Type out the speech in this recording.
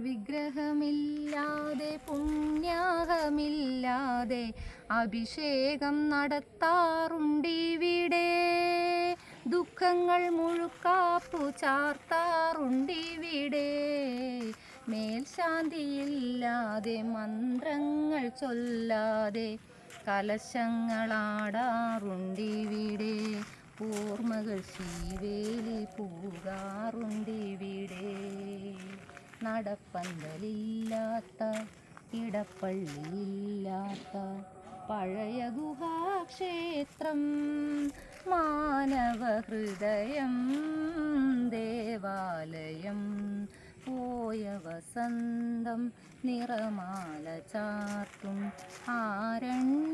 വിഗ്രഹമില്ലാതെ പുണ്യാഹമില്ലാതെ അഭിഷേകം നടത്താറുണ്ടിവിടെ. ദുഃഖങ്ങൾ മുഴുക്കാപ്പു ചാർത്താറുണ്ടിവിടെ. മേൽശാന്തിയില്ലാതെ മന്ത്രങ്ങൾ ചൊല്ലാതെ കലശങ്ങളാടാറുണ്ടിവിടെ. ഓർമ്മകൾ ശീവേലി പൂകാറുണ്ടിവിടെ. നടപ്പന്തലില്ലാത്ത ഇടപ്പള്ളിയില്ലാത്ത പഴയ ഗുഹാക്ഷേത്രം മാനവഹൃദയം ദേവാലയം പോയ വസന്തം നിറമാല ചാർത്തും ആരണ്യ